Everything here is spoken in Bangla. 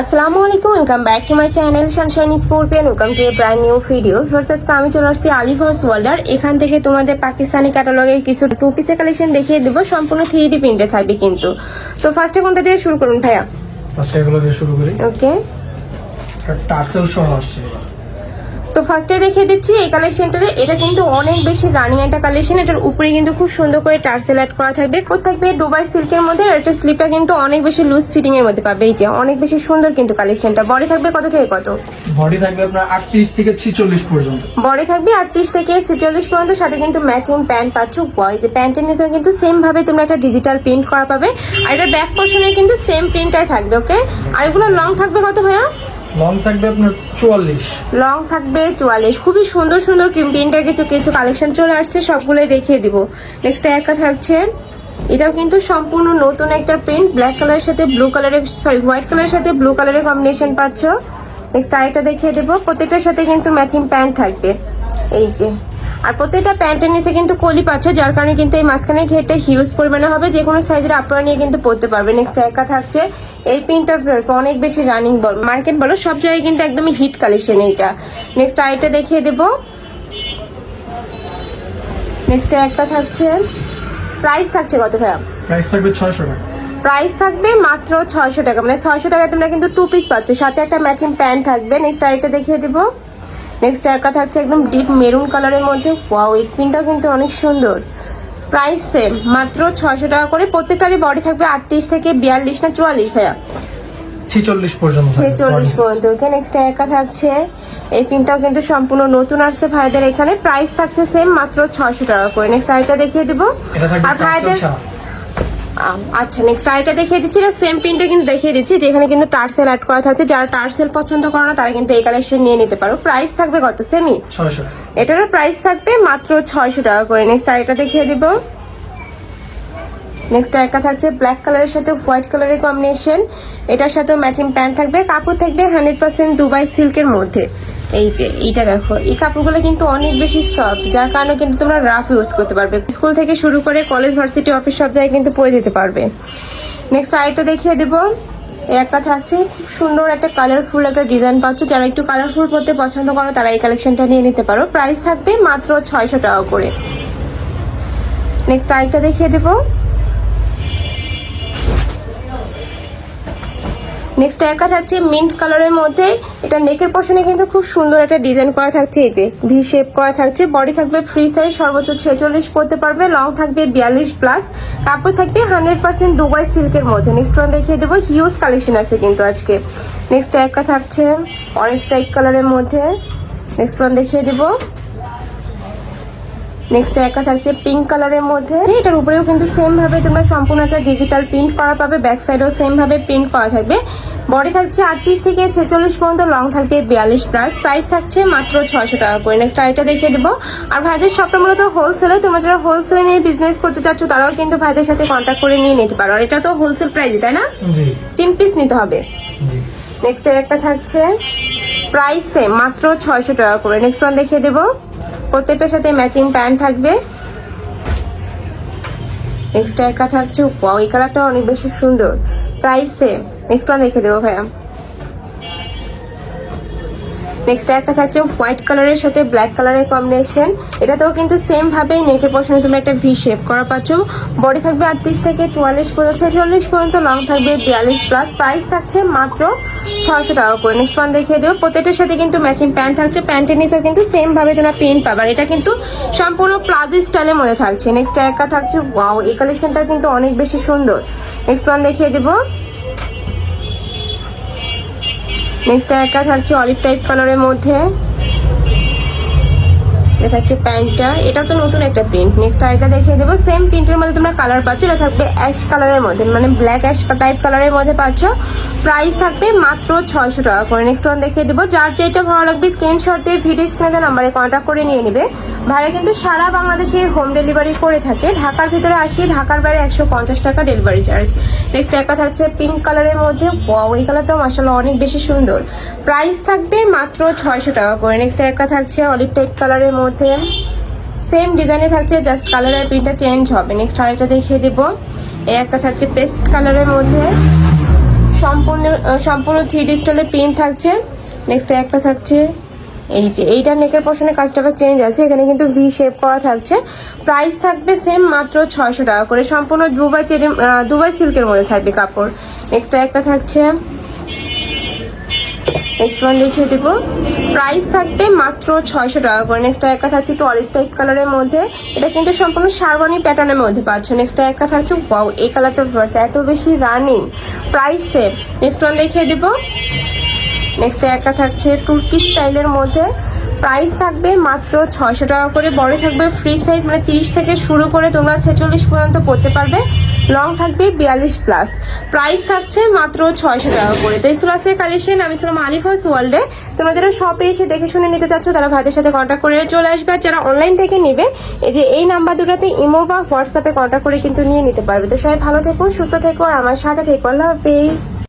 আসসালামু আলাইকুম welcome back to my channel Sunshine Scorpion welcome to a brand new video verses আমি চলে আসছি আলিভার্স ওয়ার্ল্ডার এখান থেকে তোমাদের পাকিস্তানি ক্যাটালগের কিছু টু পিসের কালেকশন দেখিয়ে দেবো। সম্পূর্ণ থ্রি ডি প্রিন্টে থাকবে কিন্তু। তো ফার্স্টে কোনটা দিয়ে শুরু করুন ভাইয়া? ফার্স্ট এগুলো দিয়ে শুরু করি। ওকে টার্সেল সহ আসছে। তো ফার্স্টে দেখিয়ে দিচ্ছি এই কালেকশনটাতে এটা কিন্তু অনেক বেশি রানিং একটা কালেকশন এটার উপরে কিন্তু খুব সুন্দর করে টার্সেল অ্যাড করা থাকবে। থাকবে দুবাই সিল্কের মধ্যে আর এটা স্লিপটা কিন্তু অনেক বেশি লুজ ফিটিং এর মধ্যে পাবে। এই যে অনেক বেশি সুন্দর কিন্তু কালেকশনটা বডি থাকবে কত থেকে কত? বডি থাকবে আপনার আটত্রিশ থেকে ছিচল্লিশ পর্যন্ত। বডি থাকবে আটত্রিশ থেকে ছেচল্লিশ পর্যন্ত। সাথে কিন্তু ম্যাচিং প্যান্ট পাচ্ছ বয় যে প্যান্টের নিচে কিন্তু সেম ভাবে তোমরা একটা ডিজিটাল প্রিন্ট করা পাবে। আর এটা ব্যাক পোর্শনে কিন্তু সেম প্রিন্টটাই থাকবে ওকে আর এগুলো লং থাকবে কত ভাইয়া? লং থাকবে আপনার চুয়াল্লিশ। লং থাকবে চুয়াল্লিশ। খুবই সুন্দর সুন্দর প্রিন্টের কিছু কিছু কালেকশন চলে আসছে, সবগুলোই দেখিয়ে দিব। নেক্সট একটা থাকছে, এটাও কিন্তু সম্পূর্ণ নতুন একটা প্রিন্ট ব্ল্যাক কালারের সাথে ব্লু কালারের সরি হোয়াইট কালারের সাথে ব্লু কালারের কম্বিনেশন পাচ্ছ। নেক্সট আরেকটা দেখিয়ে দেবো, প্রত্যেকটার সাথে কিন্তু ম্যাচিং প্যান্ট থাকবে। এই যে আর প্রত্যেকটা প্যান্টের নিচে কিন্তু কলি পাচ্ছ যার কারণে কিন্তু এই মাঝখানে ঘেরটা হিউজ পরিমাণে হবে। যে কোনো সাইজের আপনারা নিয়ে কিন্তু পড়তে পারবে। নেক্সট একটা থাকছে এই প্রিন্টার অনেক বেশি রানিং বল মার্কেট বলো সব জায়গায় কিন্তু একদমই হিট কালেকশন এইটা। নেক্সট আরেকটা দেখিয়ে দেবো। নেক্সট একটা থাকছে প্রাইস থাকছে কত ভাইয়া? প্রাইস থাকবে ছয়শো টাকা। প্রাইস থাকবে মাত্র ছয়শো টাকা। মানে ছয়শো টাকায় তোমরা কিন্তু টু পিস পাচ্ছ। সাথে একটা ম্যাচিং প্যান্ট থাকবে। নেক্সট আরেকটা দেখিয়ে দিব। নেক্সট একটা থাকছে একদম ডিপ মেরুন কালারের মধ্যে। ওয়াও এই প্রিন্টটাও কিন্তু অনেক সুন্দর। প্রাইস সেম মাত্র ছয়শো টাকা করে। প্রত্যেকটারই বডি থাকবে আটত্রিশ থেকে বিয়াল্লিশ না চুয়াল্লিশ ভাইয়া? ছিচল্লিশ পর্যন্ত ছেচল্লিশ। পর্যন্ত। ওকে নেক্সট একা থাকছে এই প্রিন্টটাও কিন্তু সম্পূর্ণ নতুন আসছে ভাইদের এখানে। প্রাইস থাকছে সেম মাত্র ছয়শো টাকা করে। নেক্সট আরেকটা দেখিয়ে দিব। আর ভাইদের আচ্ছা নেক্সট আরেকটা দেখিয়ে দিচ্ছি এটা সেম প্রিন্টে কিন্তু দেখিয়ে দিচ্ছি যেখানে কিন্তু টার্সেল অ্যাড করা থাকছে। যারা টার্সেল পছন্দ করো না তারা কিন্তু এই কালেকশন নিয়ে নিতে পারো। প্রাইস থাকবে কত? সেমি এটারও প্রাইস থাকবে মাত্র ছয়শো টাকা করে। নেক্সট আরেকটা দেখিয়ে দিব। নেক্সট একটা থাকছে ব্ল্যাক কালারের সাথে হোয়াইট কালারের কম্বিনেশন এটার সাথেও ম্যাচিং প্যান্ট থাকবে। কাপড় থাকবে হান্ড্রেড পার্সেন্ট দুবাই সিল্কের মধ্যে। এই যে, এইটা দেখো। এই কাপড়গুলো কিন্তু অনেক বেশি সফট যার কারণে কিন্তু তোমরা রাফ ইউজ করতে পারবে। স্কুল থেকে শুরু করে কলেজ ভার্সিটি অফিস সব জায়গায় কিন্তু পরে যেতে পারবে। নেক্সট আরেকটা দেখিয়ে দেবো। একটা থাকছে, খুব সুন্দর একটা কালারফুল একটা ডিজাইন পাচ্ছ। যারা একটু কালারফুল পরতে পছন্দ করো, তারা এই কালেকশনটা নিয়ে নিতে পারো। প্রাইস থাকবে মাত্র ছয়শো টাকা করে। নেক্সট আরেকটা দেখিয়ে দেবো। নেক্সট একটা থাকছে মিন্ট কালারের মধ্যে এটা নেকের পশনে কিন্তু খুব সুন্দর একটা ডিজাইন করা থাকছে, এই যে ভি শেপ করা থাকছে। বডি থাকবে ফ্রি সাইজ সর্বোচ্চ ছেচল্লিশ পড়তে পারবে লং থাকবে বিয়াল্লিশ প্লাস কাপড় থাকবে হান্ড্রেড পার্সেন্ট দুবাই সিল্কের মধ্যে। নেক্সট ওয়ান দেখিয়ে দেবো হিউজ কালেকশন আছে কিন্তু আজকে। নেক্সট একটা থাকছে অরেঞ্জ টাইপ কালারের মধ্যে। নেক্সট ওয়ান দেখিয়ে দেবো। নেক্সট একটা থাকছে পিঙ্ক কালারের মধ্যে। এটার উপরেও কিন্তু সেম ভাবে তোমরা সম্পূর্ণ একটা ডিজিটাল প্রিন্ট করা পাবে ব্যাক সাইডেও সেম ভাবে প্রিন্ট করা থাকবে। বডি থাকছে আটত্রিশ থেকে ছেচল্লিশ পর্যন্ত লং থাকবে বিয়াল্লিশ প্লাস প্রাইস থাকছে মাত্র ছয়শো টাকা করে। নেক্সট আরেকটা দেখিয়ে দেবো। আর ভাইদের সবটা মূলত হোলসেলে তোমরা যারা হোলসেলে নিয়ে বিজনেস করতে চাচ্ছ তারাও কিন্তু ভাইদের সাথে কন্ট্যাক্ট করে নিয়ে নিতে পারো। আর এটা তো হোলসেল প্রাইস তাই না? তিন পিস নিতে হবে। জি। নেক্সট একটা থাকছে প্রাইস সেম মাত্র ছয়শো টাকা করে। নেক্সট ওয়ান দেখিয়ে দেবো। প্রত্যেকটার সাথে ম্যাচিং প্যান্ট থাকবে। নেক্সট একটা থাকছে ওয়াও এই কালারটা অনেক বেশি সুন্দর। প্রাইস সেম নেক্সট দেখে দেবো, ভাইয়া। নেক্সট একটা থাকছে হোয়াইট কালারের সাথে ব্ল্যাক কালারের কম্বিনেশন এটাতেও কিন্তু সেম ভাবে নেকের পছন্দ তুমি একটা ভি শেপ করা পাচ্ছ। বডি থাকবে আটত্রিশ থেকে চুয়াল্লিশ পর্যন্ত, ছেচল্লিশ পর্যন্ত লং থাকবে বিয়াল্লিশ প্লাস প্রাইস থাকছে মাত্র ছয়শো টাকা করে। নেক্সট ওয়ান দেখিয়ে দেবো। প্রত্যেকটার সাথে কিন্তু ম্যাচিং প্যান্ট থাকছে। প্যান্টের নিচেও কিন্তু সেম ভাবে তোমরা প্রিন্ট পাবে। এটা কিন্তু সম্পূর্ণ প্লাজো স্টাইলের মধ্যে থাকছে। নেক্সট একটা থাকছে ওয়াও এই কালেকশনটা কিন্তু অনেক বেশি সুন্দর। নেক্সট ওয়ান দেখিয়ে দেবো। নেক্সট একটা থাকছে অলিভ টাইপ কালারের মধ্যে। এটা থাকছে প্যান্টটা। এটা তো নতুন একটা প্রিন্ট নেক্সট আরেকটা দেখিয়ে দেবো। সেম প্রিন্টের মধ্যে তোমরা কালার পাচ্ছ। এটা থাকবে অ্যাশ কালারের মধ্যে। মানে ব্ল্যাক অ্যাশ টাইপ কালারের মধ্যে পাচ্ছ। প্রাইস থাকবে মাত্র ছয়শো টাকা করে। নেক্সট ওয়ান দেখিয়ে দেবো। যার যেটা ভালো লাগবে স্ক্রিনশট দিয়ে ভিডিও স্ক্রিনে নাম্বারে কন্ট্যাক্ট করে নিয়ে নেবে। ভাইরা কিন্তু সারা বাংলাদেশে হোম ডেলিভারি করে থাকে। ঢাকার ভিতরে আসি, ঢাকার বাইরে একশো পঞ্চাশ টাকা ডেলিভারি চার্জ নেক্সট একটা থাকছে পিঙ্ক কালারের মধ্যে। এই কালারটা মাসাল্লাহ অনেক বেশি সুন্দর। প্রাইস থাকবে মাত্র ছয়শো টাকা করে। নেক্সট একটা থাকছে অলিভ টাইপ কালারের মধ্যে। সেম ডিজাইনে থাকছে জাস্ট কালারের প্রিন্টটা চেঞ্জ হবে। নেক্সট আরেকটা দেখিয়ে দেবো। এই একটা থাকছে পেস্ট কালারের মধ্যে। সম্পূর্ণ সম্পূর্ণ থ্রি ডি স্টাইলের প্রিন্ট থাকছে। নেক্সট একটা থাকছে, এই যে এইটা নেকের পোর্শনে কাজটা আবার চেঞ্জ আছে। এখানে কিন্তু ভি শেপ করা থাকছে। প্রাইস থাকবে সেম মাত্র ছয়শো টাকা করে। সম্পূর্ণ দুবাই চেরি দুবাই সিল্কের মধ্যে থাকবে কাপড়। নেক্সট একটা থাকছে নেক্সট ওয়ান দেখিয়ে দেবো। প্রাইস থাকবে মাত্র ছয়শো টাকা করে। নেক্সট একটা থাকছে একটু অলিভ টাইপ কালারের মধ্যে। এটা কিন্তু সম্পূর্ণ শারবানি প্যাটার্নের মধ্যে পাচ্ছ। নেক্সট একটা থাকছে ওয়াও এই কালারটা ভার্স এত বেশি running price same next one দেখিয়ে দেবো। নেক্সট একটা থাকছে তুর্কি স্টাইলের মধ্যে। প্রাইস থাকবে মাত্র ছয়শো টাকা করে। বড় থাকবে ফ্রি সাইজ মানে তিরিশ থেকে শুরু করে তোমরা ছেচল্লিশ পর্যন্ত পড়তে পারবে। লং থাকবে বিয়াল্লিশ প্লাস। প্রাইস থাকছে মাত্র ছয়শো টাকা করে। তো এই সুরাসের কালেকশন আমি ছিলাম আলিফার্স ওয়ার্ল্ডে। তোমরা যারা শপে এসে দেখে শুনে নিতে চাচ্ছ, তারা ভাইদের সাথে কন্ট্যাক্ট করে চলে আসবে। আর যারা অনলাইন থেকে নেবে, এই যে এই নাম্বার দুটাতে ইমো বা হোয়াটসঅ্যাপে কন্ট্যাক্ট করে কিন্তু নিয়ে নিতে পারবে। তো সবাই ভালো থেকো, সুস্থ থেকো, আর আমার সাথে থেকো। আল্লাহ হাফেজ।